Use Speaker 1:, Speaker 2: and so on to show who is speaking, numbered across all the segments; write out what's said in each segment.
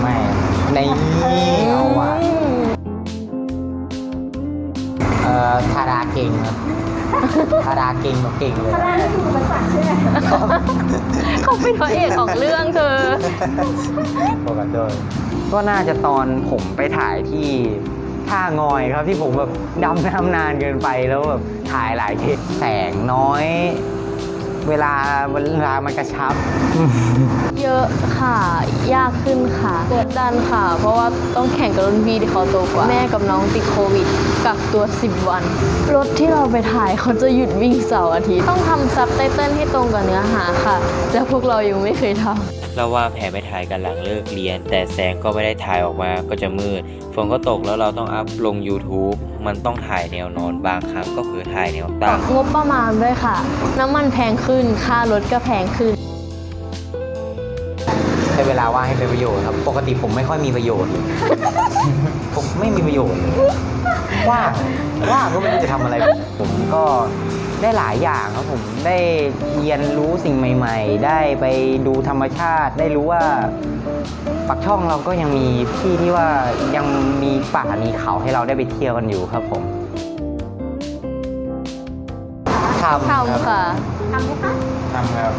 Speaker 1: ไม่ในเอาว่ะเอ่อทาราเก่งครับทาราเก่งแบบเก่งเลย
Speaker 2: คณะนี่คืออุปสรรคใช่ไหม
Speaker 3: เขาเป็นพระเอกของเรื่องเธอ
Speaker 1: ปกติก็น่าจะตอนผมไปถ่ายที่ท่างอยครับที่ผมแบบดำน้ำนานเกินไปแล้วแบบถ่ายหลายเทคแสงน้อย เวลาเวลามันกระชับ
Speaker 3: เยอะค่ะ ยากขึ้นค่ะกดดันค่ะ เพราะว่าต้องแข่งกับรุ่นพี่ที่เขาโตกว่า แม่กับน้องติดโควิด กักตัว 10 วัน รถที่เราไปถ่ายเขาจะหยุดวิ่งเสาร์อาทิตย์ ต้องทำซับไตเติลให้ตรงกับเนื้อหาค่ะ แต่พวกเรายังไม่เคยทำ
Speaker 4: เราวางแผนไปถ่ายกันหลังเลิกเรียน แต่แสงก็ไม่ได้ถ่ายออกมาก็จะมืดฝนก็ตกแล้วเราต้องอัพลง YouTube มันต้องถ่ายแนวนอนบางครั้งก็คือถ่ายแนวตั้ง
Speaker 3: งบประมาณด้วยค่ะ น้ำมันแพงขึ้นค่ารถก็แพงขึ้น
Speaker 1: ใช้เวลาว่างให้เป็นประโยชน์ครับ ปกติผมไม่ค่อยมีประโยชน์ ผมไม่มีประโยชน์เลย ว่างว่างก็ไม่รู้จะทำอะไร ผมก็ได้หลายอย่างครับผมได้เรียนรู้สิ่งใหม่ ๆ ได้ไปดูธรรมชาติ ได้รู้ว่าปักช่องเราก็ยังมีที่ที่ว่ายังมีป่ามีเขาให้เราได้ไปเที่ยวกันอยู่ครับผมทำครับ
Speaker 3: ทำค่ะ
Speaker 2: ทำไหมคะ
Speaker 1: ทำครับ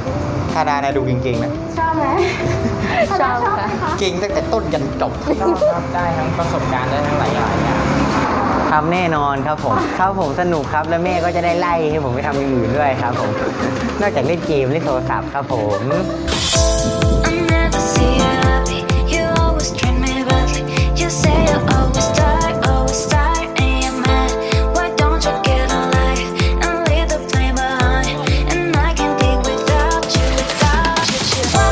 Speaker 1: ทาดานะดูเก่งๆนะ
Speaker 2: ชอบไหม
Speaker 3: ชอบ
Speaker 2: ชอบไหม
Speaker 3: ค่ะ
Speaker 2: คะ
Speaker 1: เก่งตั้งแต่ต้นยันจบ ชอบครับได้ทั้งประสบการณ์ได้ทั้ง หลาแน่นอนครับผมครับผมสนุกครับแล้วแม่ก็จะได้ไล่ให้ผมไปทำอย่างอื่นด้วยครับผมนอกจากเล่นเกมเล่นโทรศัพท์ครับผม